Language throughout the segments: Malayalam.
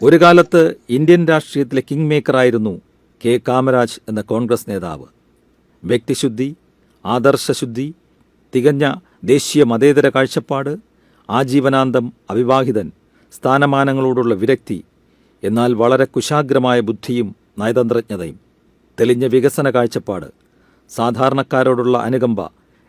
ഒരു കാലത്ത് ഇന്ത്യൻ രാഷ്ട്രീയത്തിലെ കിങ് മേക്കറായിരുന്നു കെ കാമരാജ് എന്ന കോൺഗ്രസ് നേതാവ്. വ്യക്തിശുദ്ധി ആദർശശുദ്ധി തികഞ്ഞ ദേശീയ മതേതര കാഴ്ചപ്പാട് ആജീവനാന്തം അവിവാഹിതൻ സ്ഥാനമാനങ്ങളോടുള്ള വിരക്തി എന്നാൽ വളരെ കുശാഗ്രമായ ബുദ്ധിയും നയതന്ത്രജ്ഞതയും തെളിഞ്ഞ വികസന കാഴ്ചപ്പാട് സാധാരണക്കാരോടുള്ള അനുകമ്പ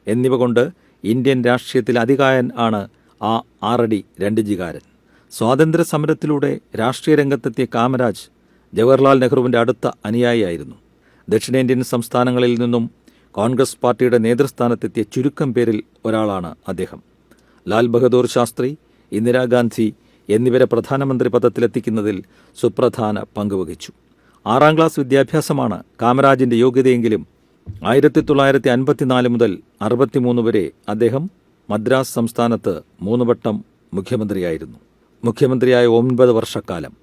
എന്നിവ കൊണ്ട് ഇന്ത്യൻ രാഷ്ട്രീയത്തിൽ അധികായൻ ആണ് ആ ആറടി രണ്ട് ജികാരൻ സ്വാതന്ത്ര്യ സമരത്തിലൂടെ രാഷ്ട്രീയ രംഗത്തെത്തിയ കാമരാജ് ജവഹർലാൽ നെഹ്റുവിന്റെ അടുത്ത അനുയായിയായിരുന്നു. ദക്ഷിണേന്ത്യൻ സംസ്ഥാനങ്ങളിൽ നിന്നും കോൺഗ്രസ് പാർട്ടിയുടെ നേതൃസ്ഥാനത്തെത്തിയ ചുരുക്കം പേരിൽ ഒരാളാണ് അദ്ദേഹം. ലാൽ ബഹദൂർ ശാസ്ത്രി ഇന്ദിരാഗാന്ധി എന്നിവരെ പ്രധാനമന്ത്രി പദത്തിലെത്തിക്കുന്നതിൽ സുപ്രധാന പങ്കുവഹിച്ചു ആറാം ക്ലാസ് വിദ്യാഭ്യാസമാണ് കാമരാജിന്റെ യോഗ്യതയെങ്കിലും ആയിരത്തി തൊള്ളായിരത്തി അൻപത്തിനാല് മുതൽ അറുപത്തിമൂന്ന് വരെ അദ്ദേഹം മദ്രാസ് സംസ്ഥാനത്ത് മൂന്ന് വട്ടം മുഖ്യമന്ത്രിയായിരുന്നു. മുഖ്യമന്ത്രിയായ ഒൻപത് വർഷക്കാലം.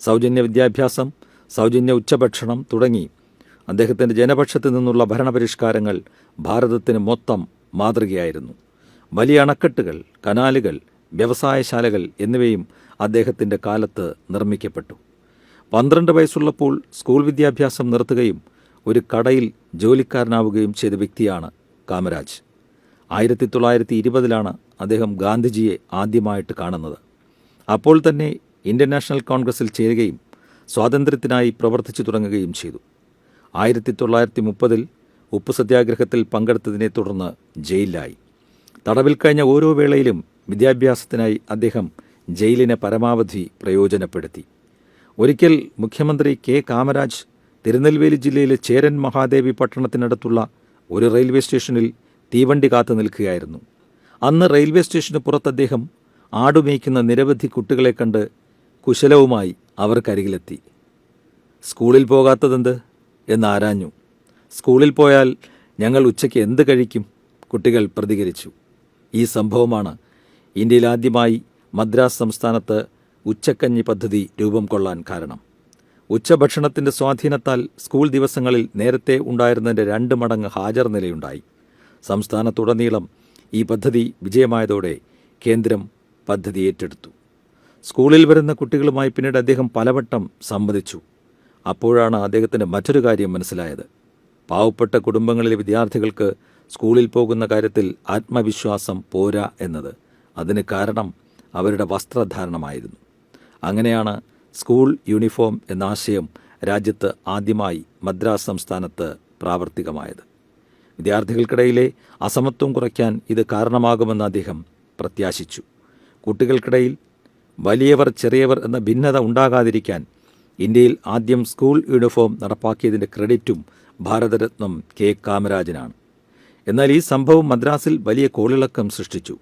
സൗജന്യ വിദ്യാഭ്യാസം സൗജന്യ ഉച്ചഭക്ഷണം തുടങ്ങി. അദ്ദേഹത്തിന്റെ ജനപക്ഷത്തു നിന്നുള്ള ഭരണപരിഷ്കാരങ്ങൾ ഭാരതത്തിന് മൊത്തം മാതൃകയായിരുന്നു. വലിയ അണക്കെട്ടുകൾ കനാലുകൾ വ്യവസായശാലകൾ എന്നിവയും അദ്ദേഹത്തിന്റെ കാലത്ത് നിർമ്മിക്കപ്പെട്ടു. പന്ത്രണ്ട് വയസ്സുള്ളപ്പോൾ സ്കൂൾ വിദ്യാഭ്യാസം നിർത്തുകയും ഒരു കടയിൽ ജോലിക്കാരനാവുകയും ചെയ്ത വ്യക്തിയാണ് കാമരാജ്. ആയിരത്തി തൊള്ളായിരത്തി ഇരുപതിലാണ് അദ്ദേഹം ഗാന്ധിജിയെ ആദ്യമായിട്ട് കാണുന്നത്. അപ്പോൾ തന്നെ ഇന്ത്യൻ നാഷണൽ കോൺഗ്രസിൽ ചേരുകയും സ്വാതന്ത്ര്യത്തിനായി പ്രവർത്തിച്ചു തുടങ്ങുകയും ചെയ്തു. ആയിരത്തി തൊള്ളായിരത്തി മുപ്പതിൽ ഉപ്പു സത്യാഗ്രഹത്തിൽ പങ്കെടുത്തതിനെ തുടർന്ന് ജയിലിലായി. തടവിൽ കഴിഞ്ഞ ഓരോ വേളയിലും വിദ്യാഭ്യാസത്തിനായി അദ്ദേഹം ജയിലിനെ പരമാവധി പ്രയോജനപ്പെടുത്തി. ഒരിക്കൽ മുഖ്യമന്ത്രി കെ. കാമരാജ് തിരുനെൽവേലി ജില്ലയിലെ ചേരൻ മഹാദേവി പട്ടണത്തിനടുത്തുള്ള ഒരു റെയിൽവേ സ്റ്റേഷനിൽ തീവണ്ടി കാത്തു നിൽക്കുകയായിരുന്നു. അന്ന് റെയിൽവേ സ്റ്റേഷന് പുറത്ത് അദ്ദേഹം ആടുമേയ്ക്കുന്ന നിരവധി കുട്ടികളെ കണ്ട് കുശലവുമായി അവർക്കരികിലെത്തി സ്കൂളിൽ പോകാത്തതെന്ത്? എന്ന് ആരാഞ്ഞു. സ്കൂളിൽ പോയാൽ ഞങ്ങൾ ഉച്ചയ്ക്ക് എന്ത് കഴിക്കും? കുട്ടികൾ പ്രതികരിച്ചു. ഈ സംഭവമാണ് ഇന്ത്യയിൽ ആദ്യമായി മദ്രാസ് സംസ്ഥാനത്ത് ഉച്ചക്കഞ്ഞി പദ്ധതി രൂപം കൊള്ളാൻ കാരണം. ഉച്ചഭക്ഷണത്തിന്റെ സ്വാധീനത്താൽ സ്കൂൾ ദിവസങ്ങളിൽ നേരത്തെ ഉണ്ടായിരുന്നതിന്റെ രണ്ട് മടങ്ങ് ഹാജർ നിലയുണ്ടായി. സംസ്ഥാനത്തുടനീളം ഈ പദ്ധതി വിജയമായതോടെ കേന്ദ്രം പദ്ധതി ഏറ്റെടുത്തു. സ്കൂളിൽ വരുന്ന കുട്ടികളുമായി പിന്നീട് അദ്ദേഹം പലവട്ടം സംവദിച്ചു. അപ്പോഴാണ് അദ്ദേഹത്തിന് മറ്റൊരു കാര്യം മനസ്സിലായത്. പാവപ്പെട്ട കുടുംബങ്ങളിലെ വിദ്യാർത്ഥികൾക്ക് സ്കൂളിൽ പോകുന്ന കാര്യത്തിൽ ആത്മവിശ്വാസം പോരാ എന്നത്. അതിന് കാരണം അവരുടെ വസ്ത്രധാരണമായിരുന്നു. അങ്ങനെയാണ് സ്കൂൾ യൂണിഫോം എന്ന ആശയം രാജ്യത്ത് ആദ്യമായി മദ്രാസ് സംസ്ഥാനത്ത് പ്രാവർത്തികമായത്. വിദ്യാർത്ഥികൾക്കിടയിലെ അസമത്വം കുറയ്ക്കാൻ ഇത് കാരണമാകുമെന്ന് അദ്ദേഹം പ്രത്യാശിച്ചു. കുട്ടികൾക്കിടയിൽ വലിയവർ ചെറിയവർ എന്ന ഭിന്നത ഉണ്ടാകാതിരിക്കാൻ ഇന്ത്യയിൽ ആദ്യം സ്കൂൾ യൂണിഫോം നടപ്പാക്കിയതിന്റെ ക്രെഡിറ്റും ഭാരതരത്നം കെ. കാമരാജനാണ്. എന്നാൽ ഈ സംഭവം മദ്രാസിൽ വലിയ കോളിളക്കം സൃഷ്ടിച്ചു.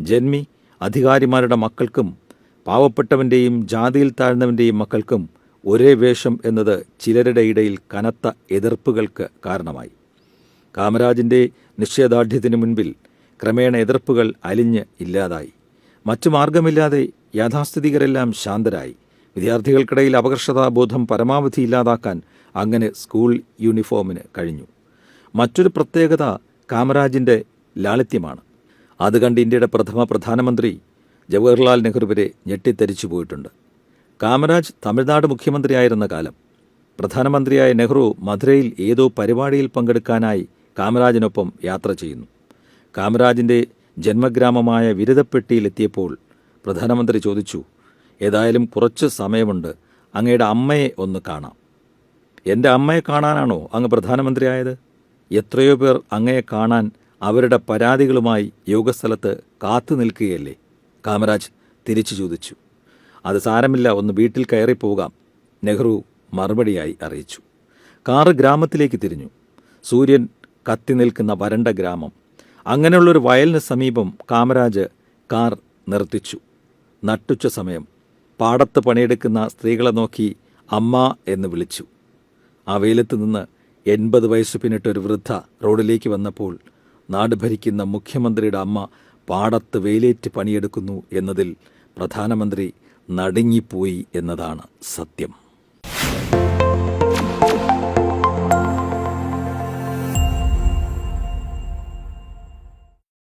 ജന്മി അധികാരിമാരുടെ മക്കൾക്കും പാവപ്പെട്ടവന്റെയും ജാതിയിൽ താഴ്ന്നവന്റെയും മക്കൾക്കും ഒരേ വേഷം എന്നത് ചിലരുടെ ഇടയിൽ കനത്ത എതിർപ്പുകൾക്ക് കാരണമായി. കാമരാജിന്റെ നിശ്ചയദാർഢ്യത്തിനു മുൻപിൽ ക്രമേണ എതിർപ്പുകൾ അലിഞ്ഞ് ഇല്ലാതായി. മറ്റു മാർഗമില്ലാതെ യാഥാസ്ഥിതികരെല്ലാം ശാന്തരായി. വിദ്യാർത്ഥികൾക്കിടയിൽ അപകർഷതാബോധം പരമാവധി ഇല്ലാതാക്കാൻ അങ്ങനെ സ്കൂൾ യൂണിഫോമിന് കഴിഞ്ഞു. മറ്റൊരു പ്രത്യേകത കാമരാജിന്റെ ലാളിത്യമാണ്. അത് കണ്ട് ഇന്ത്യയുടെ പ്രഥമ പ്രധാനമന്ത്രി ജവഹർലാൽ നെഹ്റു വരെ ഞെട്ടിത്തരിച്ചു പോയിട്ടുണ്ട്. കാമരാജ് തമിഴ്നാട് മുഖ്യമന്ത്രിയായിരുന്ന കാലം പ്രധാനമന്ത്രിയായ നെഹ്റു മധുരയിൽ ഏതോ പരിപാടിയിൽ പങ്കെടുക്കാനായി കാമരാജിനൊപ്പം യാത്ര ചെയ്യുന്നു. കാമരാജിന്റെ ജന്മഗ്രാമമായ വിരുദപ്പെട്ടിയിലെത്തിയപ്പോൾ പ്രധാനമന്ത്രി ചോദിച്ചു ഏതായാലും കുറച്ച് സമയമുണ്ട് അങ്ങയുടെ അമ്മയെ ഒന്ന് കാണാം. എന്റെ അമ്മയെ കാണാനാണോ അങ്ങ് പ്രധാനമന്ത്രിയായത്? എത്രയോ പേർ അങ്ങയെ കാണാൻ അവരുടെ പരാതികളുമായി യോഗസ്ഥലത്ത് കാത്തു നിൽക്കുകയല്ലേ? കാമരാജ് തിരിച്ചു ചോദിച്ചു. അത് സാരമില്ല ഒന്ന് വീട്ടിൽ കയറി പോകാം നെഹ്റു മറുപടിയായി അറിയിച്ചു. കാറ് ഗ്രാമത്തിലേക്ക് തിരിഞ്ഞു. സൂര്യൻ കത്തി നിൽക്കുന്ന വരണ്ട ഗ്രാമം. അങ്ങനെയുള്ളൊരു വയലിന് സമീപം കാമരാജ് കാർ നിർത്തിച്ചു. നട്ടുച്ച സമയം. പാടത്ത് പണിയെടുക്കുന്ന സ്ത്രീകളെ നോക്കി അമ്മ എന്ന് വിളിച്ചു. ആ വെയിലത്ത് നിന്ന് എൺപത് വയസ്സ് പിന്നിട്ടൊരു വൃദ്ധ റോഡിലേക്ക് വന്നപ്പോൾ നാട് ഭരിക്കുന്ന മുഖ്യമന്ത്രിയുടെ അമ്മ പാടത്ത് വെയിലേറ്റ് പണിയെടുക്കുന്നു എന്നതിൽ പ്രധാനമന്ത്രി നടുങ്ങിപ്പോയി എന്നതാണ് സത്യം.